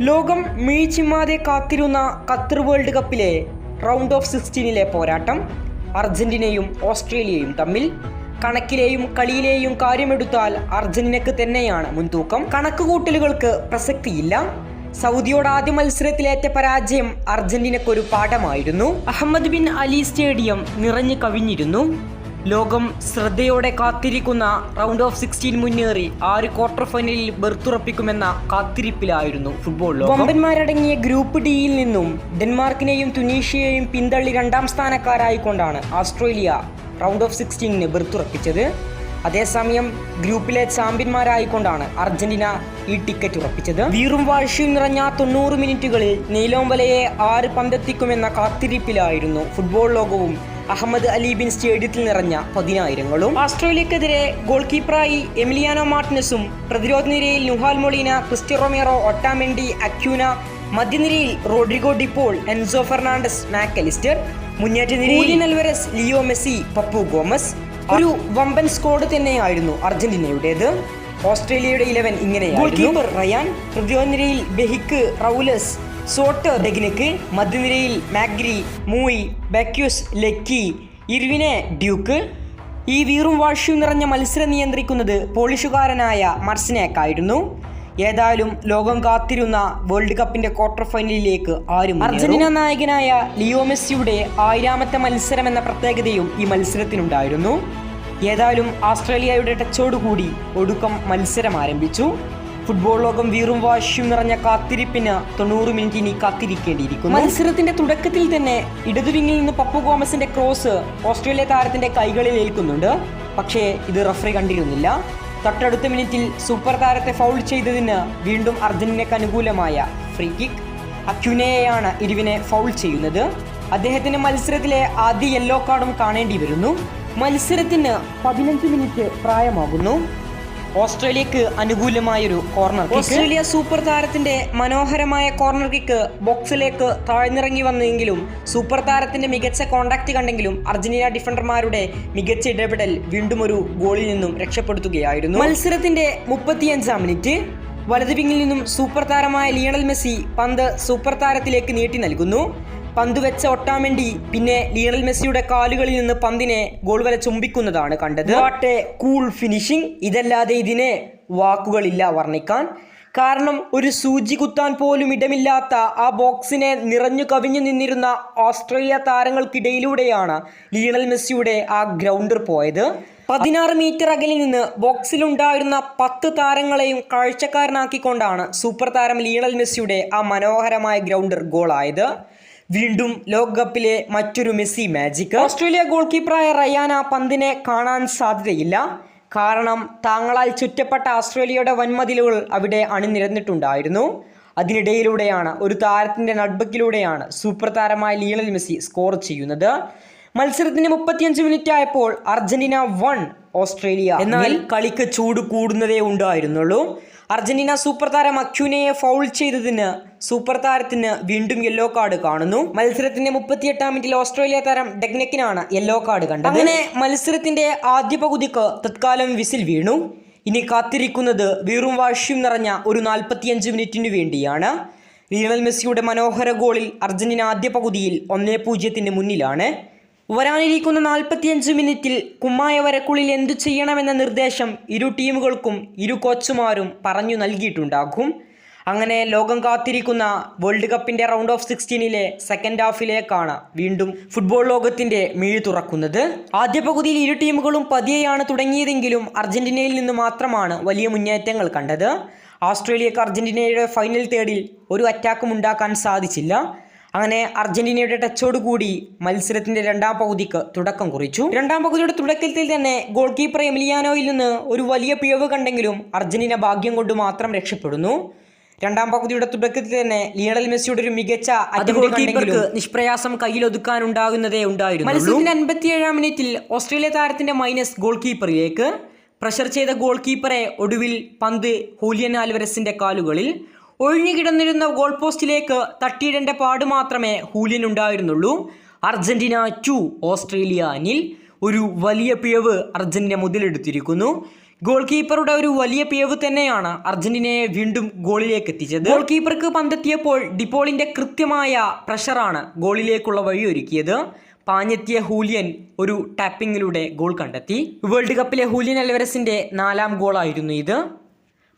ലോകം മീഴ്ചിമാതെ കാത്തിരുന്ന ഖത്തർ വേൾഡ് കപ്പിലെ റൗണ്ട് ഓഫ് സിക്സ്റ്റീനിലെ പോരാട്ടം അർജന്റീനയും ഓസ്ട്രേലിയയും തമ്മിൽ കണക്കിലെയും കളിയിലെയും കാര്യമെടുത്താൽ അർജന്റീനക്ക് തന്നെയാണ് മുൻതൂക്കം. കണക്കുകൂട്ടലുകൾക്ക് പ്രസക്തിയില്ല. സൗദിയോട് ആദ്യ മത്സരത്തിലേറ്റ പരാജയം അർജന്റീനക്കൊരു പാഠമായിരുന്നു. അഹമ്മദ് ബിൻ അലി സ്റ്റേഡിയം നിറഞ്ഞു കവിഞ്ഞിരുന്നു. ലോകം ശ്രദ്ധയോടെ കാത്തിരിക്കുന്ന റൗണ്ട് ഓഫ് സിക്സ്റ്റീൻ മുന്നേറി ആറ് ക്വാർട്ടർ ഫൈനലിൽ ബെർത്തുറപ്പിക്കുമെന്ന കാത്തിരിപ്പിലായിരുന്നു ഫുട്ബോൾ വമ്പന്മാരടങ്ങിയ ഗ്രൂപ്പ് ഡിയിൽ നിന്നും ഡെൻമാർക്കിനെയും തുനീഷ്യയെയും പിന്തള്ളി രണ്ടാം സ്ഥാനക്കാരായിക്കൊണ്ടാണ് ഓസ്ട്രേലിയ റൗണ്ട് ഓഫ് സിക്സ്റ്റീനിന് ബെർത്തുറപ്പിച്ചത് അതേസമയം ഗ്രൂപ്പിലെ ചാമ്പ്യന്മാരായിക്കൊണ്ടാണ് അർജന്റീന ഈ ടിക്കറ്റ് ഉറപ്പിച്ചത്. വീറും വാഴ്ചയും നിറഞ്ഞ തൊണ്ണൂറ് മിനിറ്റുകളിൽ നീലോംബലയെ ആറ് പന്തെത്തിക്കുമെന്ന കാത്തിരിപ്പിലായിരുന്നു ഫുട്ബോൾ ലോകവും അഹമ്മദ് അലി ബിൻ സ്റ്റേഡിയത്തിൽ നിറഞ്ഞ പതിനായിരങ്ങളും ഓസ്ട്രേലിയക്കെതിരെ ഗോൾ കീപ്പറായി എമിലിയാനോ മാർട്ടിനസും പ്രതിരോധ നിരയിൽ Nahuel Molina Cristian Romero Otamendi Acuna മധ്യനിരയിൽ Rodrigo De Paul Enzo Fernandez Mac Allister മുന്നേറ്റ നിരയിൽ Alvarez Leo Messi Papu Gomez. ഒരു വമ്പൻ സ്ക്വാഡ് തന്നെയായിരുന്നു അർജന്റീനയുടേത്. ഓസ്ട്രേലിയയുടെ ഇലവൻ ഇങ്ങനെയായിരുന്നു. റയാൻ പ്രതിരോധ നിരയിൽ ബെഹിക്ക് റൗലസ് സോട്ട് ഡെഗ്നിക്ക് മധ്യനിരയിൽ മാഗ്രി മൂയി ബക്യൂസ് ലെക്കി ഇർവിനെ ഡ്യൂക്ക്. ഈ വീറും വാഴ്ചയും നിറഞ്ഞ മത്സരം നിയന്ത്രിക്കുന്നത് പോളിഷുകാരനായ മർസിനേക്കായിരുന്നു. ഏതായാലും ലോകം കാത്തിരുന്ന വേൾഡ് കപ്പിന്റെ ക്വാർട്ടർ ഫൈനലിലേക്ക് ആരും അർജന്റീന നായകനായ ലിയോ മെസ്സിയുടെ ആയിരാമത്തെ മത്സരം എന്ന പ്രത്യേകതയും ഈ മത്സരത്തിനുണ്ടായിരുന്നു. ഏതായാലും ആസ്ട്രേലിയയുടെ ടച്ചോടുകൂടി ഒടുക്കം മത്സരം ആരംഭിച്ചു. ഫുട്ബോൾ ലോകം വീറും വാശിയും നിറഞ്ഞ കാത്തിരിപ്പിന് തൊണ്ണൂറ് മിനിറ്റ് ഇനി കാത്തിരിക്കേണ്ടിയിരിക്കുന്നു. മത്സരത്തിന്റെ തുടക്കത്തിൽ തന്നെ ഇടതുവിങ്ങിൽ നിന്ന് പപ്പു ഗോമസിന്റെ ക്രോസ് ഓസ്ട്രേലിയ താരത്തിന്റെ കൈകളിൽ ഏൽക്കുന്നുണ്ട്. പക്ഷേ ഇത് റഫറി കണ്ടിരുന്നില്ല. തൊട്ടടുത്ത മിനിറ്റിൽ സൂപ്പർ താരത്തെ ഫൗൾ ചെയ്തതിന് വീണ്ടും അർജന്റീനയ്ക്ക് അനുകൂലമായ ഫ്രീ കിക്ക് അക്യുനയെയാണ് ഇരുവിനെ ഫൗൾ ചെയ്യുന്നത്. അദ്ദേഹത്തിന് മത്സരത്തിലെ ആദ്യ യെല്ലോ കാർഡും കാണേണ്ടി വരുന്നു. മത്സരത്തിന് പതിനഞ്ച് മിനിറ്റ് പ്രായമാകുന്നു. ഓസ്ട്രേലിയക്ക് അനുകൂലമായൊരു കോർണർ ഓസ്ട്രേലിയ സൂപ്പർ താരത്തിന്റെ മനോഹരമായ കോർണർ കിക്ക് ബോക്സിലേക്ക് താഴ്ന്നിറങ്ങി വന്നെങ്കിലും സൂപ്പർ താരത്തിന്റെ മികച്ച കോണ്ടാക്ട് കണ്ടെങ്കിലും അർജന്റീന ഡിഫൻഡർമാരുടെ മികച്ച ഇടപെടൽ വീണ്ടും ഒരു ഗോളിൽ നിന്നും രക്ഷപ്പെടുത്തുകയായിരുന്നു. മത്സരത്തിന്റെ മുപ്പത്തിയഞ്ചാം മിനിറ്റ് വലതുവിങ്ങിൽ നിന്നും സൂപ്പർ താരമായ ലിയണൽ മെസ്സി പന്ത് സൂപ്പർ താരത്തിലേക്ക് നീട്ടി നൽകുന്നു. പന്ത് വെച്ച ഒട്ടാമെണ്ടി പിന്നെ ലിയണൽ മെസ്സിയുടെ കാലുകളിൽ നിന്ന് പന്തിനെ ഗോൾ വരെ ചുംബിക്കുന്നതാണ് കണ്ടത്. വാട്ട് കൂൾ ഫിനിഷിംഗ് ഇതല്ലാതെ ഇതിനെ വാക്കുകളില്ല വർണിക്കാൻ. കാരണം ഒരു സൂചി കുത്താൻ പോലും ഇടമില്ലാത്ത ആ ബോക്സിനെ നിറഞ്ഞു കവിഞ്ഞു നിന്നിരുന്ന ഓസ്ട്രേലിയ താരങ്ങൾക്കിടയിലൂടെയാണ് ലിയണൽ മെസ്സിയുടെ ആ ഗ്രൗണ്ടർ പോയത്. പതിനാറ് മീറ്റർ അകലിൽ നിന്ന് ബോക്സിലുണ്ടായിരുന്ന പത്ത് താരങ്ങളെയും കാഴ്ചക്കാരനാക്കിക്കൊണ്ടാണ് സൂപ്പർ താരം ലിയണൽ മെസ്സിയുടെ ആ മനോഹരമായ ഗ്രൗണ്ടർ ഗോളായത്. വീണ്ടും ലോകകപ്പിലെ മറ്റൊരു മെസ്സി മാജിക് ഓസ്ട്രേലിയ ഗോൾ കീപ്പറായ റയാന പന്തിനെ കാണാൻ സാധ്യതയില്ല. കാരണം താങ്കളാൽ ചുറ്റപ്പെട്ട ഓസ്ട്രേലിയയുടെ വൻമതിലുകൾ അവിടെ അണിനിരന്നിട്ടുണ്ടായിരുന്നു. അതിനിടയിലൂടെയാണ് ഒരു താരത്തിന്റെ നട്ബക്കിലൂടെയാണ് സൂപ്പർ താരമായ ലിയണൽ മെസ്സി സ്കോർ ചെയ്യുന്നത്. മത്സരത്തിന് മുപ്പത്തിയഞ്ച് മിനിറ്റ് ആയപ്പോൾ അർജന്റീന വൺ ഓസ്ട്രേലിയ. എന്നാൽ കളിക്ക് ചൂട് കൂടുന്നതേ ഉണ്ടായിരുന്നുള്ളൂ. അർജന്റീന സൂപ്പർ താരം അക്യൂനയെ ഫൗൾ ചെയ്തതിന് സൂപ്പർ താരത്തിന് വീണ്ടും യെല്ലോ കാർഡ് കാണുന്നു. മത്സരത്തിന്റെ മുപ്പത്തിയെട്ടാം മിനിറ്റിൽ ഓസ്ട്രേലിയ താരം ഡെഗ്നക്കിനാണ് യെല്ലോ കാർഡ് കണ്ടത്. അങ്ങനെ മത്സരത്തിന്റെ ആദ്യ പകുതിക്ക് തത്കാലം വിസിൽ വീണു. ഇനി കാത്തിരിക്കുന്നത് വീറും വാശിയും നിറഞ്ഞ ഒരു നാൽപ്പത്തിയഞ്ച് മിനിറ്റിനു വേണ്ടിയാണ്. ലിയണൽ മെസ്സിയുടെ മനോഹര ഗോളിൽ അർജന്റീന ആദ്യ പകുതിയിൽ ഒന്നേ പൂജ്യത്തിന് മുന്നിലാണ്. വരാനിരിക്കുന്ന നാൽപ്പത്തിയഞ്ച് മിനിറ്റിൽ കുമ്മായ വരക്കുള്ളിൽ എന്തു ചെയ്യണമെന്ന നിർദ്ദേശം ഇരു ടീമുകൾക്കും ഇരു കോച്ചുമാരും പറഞ്ഞു നൽകിയിട്ടുണ്ടാകും. അങ്ങനെ ലോകം കാത്തിരിക്കുന്ന വേൾഡ് കപ്പിന്റെ റൗണ്ട് ഓഫ് സിക്സ്റ്റീനിലെ സെക്കൻഡ് ഹാഫിലേക്കാണ് വീണ്ടും ഫുട്ബോൾ ലോകത്തിന്റെ മിഴി തുറക്കുന്നത്. ആദ്യ പകുതിയിൽ ഇരു ടീമുകളും പതിയെയാണ് തുടങ്ങിയതെങ്കിലും അർജന്റീനയിൽ നിന്ന് മാത്രമാണ് വലിയ മുന്നേറ്റങ്ങൾ കണ്ടത്. ഓസ്ട്രേലിയക്ക് അർജന്റീനയുടെ ഫൈനൽ തേർഡിൽ ഒരു അറ്റാക്കും ഉണ്ടാക്കാൻ സാധിച്ചില്ല. അങ്ങനെ അർജന്റീനയുടെ ടച്ചോടുകൂടി മത്സരത്തിന്റെ രണ്ടാം പകുതിക്ക് തുടക്കം കുറിച്ചു. രണ്ടാം പകുതിയുടെ തുടക്കത്തിൽ തന്നെ ഗോൾ കീപ്പർ എമിലിയാനോയിൽ നിന്ന് ഒരു വലിയ പിഴവ് കണ്ടെങ്കിലും അർജന്റീന ഭാഗ്യം കൊണ്ട് മാത്രം രക്ഷപ്പെടുന്നു. രണ്ടാം പകുതിയുടെ തുടക്കത്തിൽ തന്നെ ലിയണൽ മെസ്സിയുടെ ഒരു മികച്ച നിഷ്പ്രയാസം കയ്യിലൊതുക്കാനുണ്ടാകുന്നതേ ഉണ്ടായിരുന്നു മത്സരത്തിന്റെ അൻപത്തിയേഴാം മിനിറ്റിൽ ഓസ്ട്രേലിയ താരത്തിന്റെ മൈനസ് ഗോൾ കീപ്പറിലേക്ക് പ്രഷർ ചെയ്ത ഗോൾ കീപ്പറെ ഒടുവിൽ പന്ത് ഹൂലിയൻ ആൽവരസിന്റെ കാലുകളിൽ. ഒഴിഞ്ഞു കിടന്നിരുന്ന ഗോൾ പോസ്റ്റിലേക്ക് തട്ടിയിടേണ്ട പാട് മാത്രമേ ഹൂലിയൻ ഉണ്ടായിരുന്നുള്ളൂ അർജന്റീന ടു ഓസ്ട്രേലിയ അനിൽ ഒരു വലിയ പിഴവ് അർജന്റീന മുതലെടുത്തിരിക്കുന്നു. ഗോൾ കീപ്പറുടെ ഒരു വലിയ പിഴവ് തന്നെയാണ് അർജന്റീനയെ വീണ്ടും ഗോളിലേക്ക് എത്തിച്ചത്. ഗോൾ കീപ്പർക്ക് പന്തെത്തിയപ്പോൾ ഡിപ്പോളിന്റെ കൃത്യമായ പ്രഷറാണ് ഗോളിലേക്കുള്ള വഴി ഒരുക്കിയത് പാഞ്ഞെത്തിയ ഹൂലിയൻ ഒരു ടാപ്പിങ്ങിലൂടെ ഗോൾ കണ്ടെത്തി. വേൾഡ് കപ്പിലെ ഹൂലിയൻ അൽവരസിന്റെ നാലാം ഗോളായിരുന്നു ഇത്.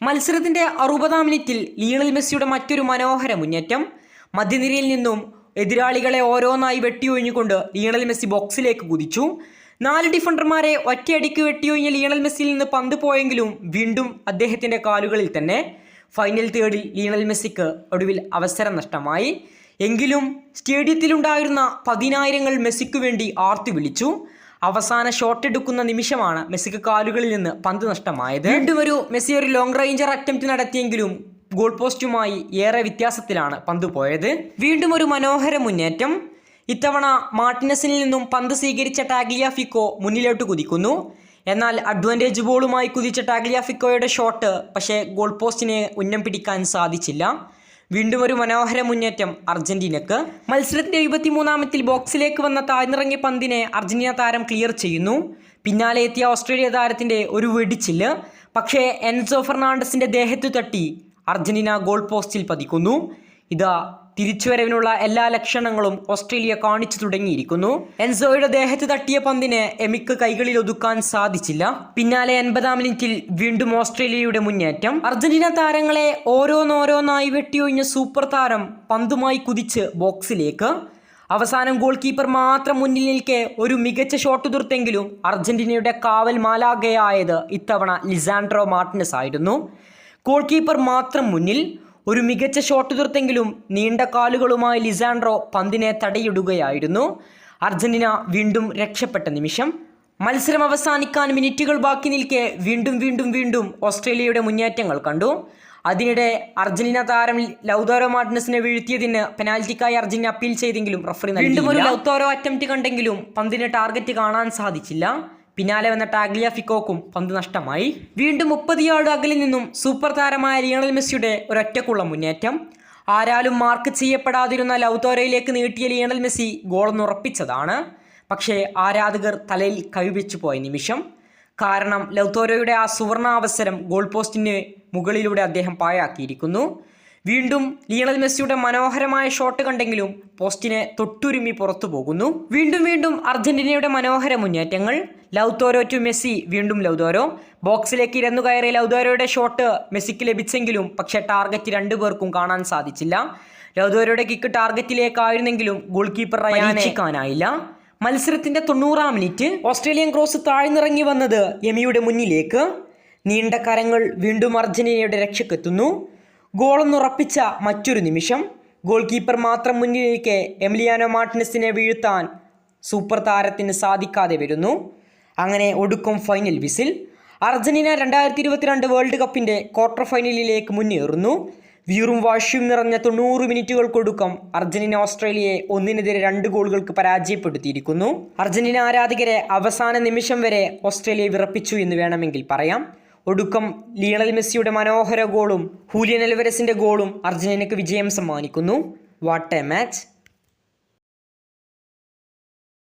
മത്സരത്തിന്റെ അറുപതാം മിനിറ്റിൽ ലിയണൽ മെസ്സിയുടെ മറ്റൊരു മനോഹര മുന്നേറ്റം. മധ്യനിരയിൽ നിന്നും എതിരാളികളെ ഓരോന്നായി വെട്ടിയൊഴിഞ്ഞുകൊണ്ട് ലിയണൽ മെസ്സി ബോക്സിലേക്ക് കുതിച്ചു. നാല് ഡിഫൻഡർമാരെ ഒറ്റയടിക്ക് വെട്ടിയൊഴിഞ്ഞ ലിയണൽ മെസ്സിയിൽ നിന്ന് പന്ത് പോയെങ്കിലും വീണ്ടും അദ്ദേഹത്തിന്റെ കാലുകളിൽ തന്നെ. ഫൈനൽ തേർഡിൽ ലിയണൽ മെസ്സിക്ക് ഒടുവിൽ അവസരം നഷ്ടമായി. എങ്കിലും സ്റ്റേഡിയത്തിലുണ്ടായിരുന്ന പതിനായിരങ്ങൾ മെസ്സിക്കു വേണ്ടി ആർത്തു വിളിച്ചു. അവസാന ഷോട്ട് എടുക്കുന്ന നിമിഷമാണ് മെസ്സിക്ക് കാലുകളിൽ നിന്ന് പന്ത് നഷ്ടമായത്. വീണ്ടും ഒരു മെസ്സി ഒരു ലോങ് റേഞ്ചർ അറ്റംപ്റ്റ് നടത്തിയെങ്കിലും ഗോൾ പോസ്റ്റുമായി ഏറെ വ്യത്യാസത്തിലാണ് പന്ത് പോയത്. വീണ്ടും ഒരു മനോഹര മുന്നേറ്റം. ഇത്തവണ മാർട്ടിനസിൽ നിന്നും പന്ത് സ്വീകരിച്ച ടാഗ്ലിയാഫിക്കോ മുന്നിലോട്ട് കുതിക്കുന്നു. എന്നാൽ അഡ്വാന്റേജ് ബോളുമായി കുതിച്ച ടാഗ്ലിയാഫിക്കോയുടെ ഷോട്ട് പക്ഷേ ഗോൾ പോസ്റ്റിനെ ഉന്നം പിടിക്കാൻ സാധിച്ചില്ല. വീണ്ടും ഒരു മനോഹര മുന്നേറ്റം. അർജന്റീനക്ക് മത്സരത്തിന്റെ ഇരുപത്തിമൂന്നാമത്തിൽ ബോക്സിലേക്ക് വന്ന താഴ്ന്നിറങ്ങിയ പന്തിനെ അർജന്റീന താരം ക്ലിയർ ചെയ്യുന്നു. പിന്നാലെ എത്തിയ ഓസ്ട്രേലിയ താരത്തിന്റെ ഒരു വെടിച്ചിൽ പക്ഷേ എൻസോ ഫെർണാണ്ടസിന്റെ ദേഹത്ത് തട്ടി അർജന്റീന ഗോൾ പോസ്റ്റിൽ പതിക്കുന്നു. ഇതാ തിരിച്ചുവരവിനുള്ള എല്ലാ ലക്ഷണങ്ങളും ഓസ്ട്രേലിയ കാണിച്ചു തുടങ്ങിയിരിക്കുന്നു. എൻസോയുടെ ദേഹത്ത് തട്ടിയ പന്തിനെ എമിക്ക് കൈകളിൽ ഒതുക്കാൻ സാധിച്ചില്ല. പിന്നാലെ എൺപതാം മിനിറ്റിൽ വീണ്ടും ഓസ്ട്രേലിയയുടെ മുന്നേറ്റം. അർജന്റീന താരങ്ങളെ ഓരോന്നോരോന്നായി വെട്ടിയൊഴിഞ്ഞ സൂപ്പർ താരം പന്തുമായി കുതിച്ച് ബോക്സിലേക്ക്. അവസാനം ഗോൾ കീപ്പർ മാത്രം മുന്നിൽ നിൽക്കെ ഒരു മികച്ച ഷോട്ട് തീർത്തെങ്കിലും അർജന്റീനയുടെ കാവൽ മാലാകയായത് ഇത്തവണ ലിസാൻഡ്രോ മാർട്ടിനസ് ആയിരുന്നു ഗോൾ കീപ്പർ മാത്രം മുന്നിൽ. ഒരു മികച്ച ഷോട്ട് തീർത്തെങ്കിലും നീണ്ട കാലുകളുമായി ലിസാൻഡ്രോ പന്തിനെ തടയിടുകയായിരുന്നു. അർജന്റീന വീണ്ടും രക്ഷപ്പെട്ട നിമിഷം. മത്സരം അവസാനിക്കാൻ മിനിറ്റുകൾ ബാക്കി നിൽക്കെ വീണ്ടും വീണ്ടും വീണ്ടും ഓസ്ട്രേലിയയുടെ മുന്നേറ്റങ്ങൾ കണ്ടു. അതിനിടെ അർജന്റീന താരം ലൗതാരോ മാർട്ടിനസിനെ വീഴ്ത്തിയതിന് പെനാൽറ്റിക്കായി അർജന്റീന അപ്പീൽ ചെയ്തെങ്കിലും റഫറി വീണ്ടും ഒരു ലൗതാരോ അറ്റംപ്റ്റ് കണ്ടെങ്കിലും പന്തിന് ടാർഗറ്റ് കാണാൻ സാധിച്ചില്ല. പിന്നാലെ വന്ന ടാഗ്ലിയ ഫിക്കോക്കും പന്ത് നഷ്ടമായി. വീണ്ടും മുപ്പത് യാർഡ് അകലിൽ നിന്നും സൂപ്പർ താരമായ ലിയണൽ മെസ്സിയുടെ ഒരൊറ്റക്കുള്ള മുന്നേറ്റം. ആരാലും മാർക്ക് ചെയ്യപ്പെടാതിരുന്ന ലൗതോരയിലേക്ക് നീട്ടിയ ലിയണൽ മെസ്സി ഗോളെന്നുറപ്പിച്ചതാണ് പക്ഷേ ആരാധകർ തലയിൽ കൈവച്ചു പോയ നിമിഷം. കാരണം ലൗതോരയുടെ ആ സുവർണ അവസരം ഗോൾ പോസ്റ്റിന് മുകളിലൂടെ അദ്ദേഹം പാഴാക്കിയിരിക്കുന്നു. വീണ്ടും ലിയണൽ മെസ്സിയുടെ മനോഹരമായ ഷോട്ട് കണ്ടെങ്കിലും പോസ്റ്റിനെ തൊട്ടുരുമി പുറത്തു പോകുന്നു. വീണ്ടും വീണ്ടും അർജന്റീനയുടെ മനോഹര മുന്നേറ്റങ്ങൾ. ലൗതോരോ ടു മെസ്സി വീണ്ടും ലൗതോരോ. ബോക്സിലേക്ക് ഇരന്നു കയറിയ ലൗതോരോയുടെ ഷോട്ട് മെസ്സിക്ക് ലഭിച്ചെങ്കിലും പക്ഷേ ടാർഗറ്റ് രണ്ടു പേർക്കും കാണാൻ സാധിച്ചില്ല. ലൗതോരോയുടെ കിക്ക് ടാർഗറ്റിലേക്കായിരുന്നെങ്കിലും ഗോൾ കീപ്പർ റയാനായില്ല മത്സരത്തിന്റെ തൊണ്ണൂറാം മിനിറ്റ് ഓസ്ട്രേലിയൻ ക്രോസ് താഴ്ന്നിറങ്ങി വന്നത് യമിയുടെ മുന്നിലേക്ക്. നീണ്ട കരങ്ങൾ വീണ്ടും അർജന്റീനയുടെ രക്ഷക്കെത്തുന്നു ഗോളൊന്നുറപ്പിച്ച മറ്റൊരു നിമിഷം. ഗോൾ കീപ്പർ മാത്രം മുന്നിലേക്ക് എമിലിയാനോ മാർട്ടിനസിനെ വീഴ്ത്താൻ സൂപ്പർ താരത്തിന് സാധിക്കാതെ വരുന്നു. അങ്ങനെ ഒടുക്കും ഫൈനൽ വിസിൽ. അർജന്റീന രണ്ടായിരത്തി ഇരുപത്തിരണ്ട് വേൾഡ് കപ്പിന്റെ ക്വാർട്ടർ ഫൈനലിലേക്ക് മുന്നേറുന്നു. വീറും വാശിയും നിറഞ്ഞ തൊണ്ണൂറ് മിനിറ്റുകൾക്കൊടുക്കം അർജന്റീന ഓസ്ട്രേലിയയെ ഒന്നിനെതിരെ രണ്ട് ഗോളുകൾക്ക് പരാജയപ്പെടുത്തിയിരിക്കുന്നു. അർജന്റീന ആരാധകരെ അവസാന നിമിഷം വരെ ഓസ്ട്രേലിയ വിറപ്പിച്ചു എന്ന് വേണമെങ്കിൽ പറയാം. ഒടുക്കം ലിയണൽ മെസ്സിയുടെ മനോഹര ഗോളും ഹൂലിയൻ എൽവരസിന്റെ ഗോളും അർജന്റീനയ്ക്ക് വിജയം സമ്മാനിക്കുന്നു. What a match.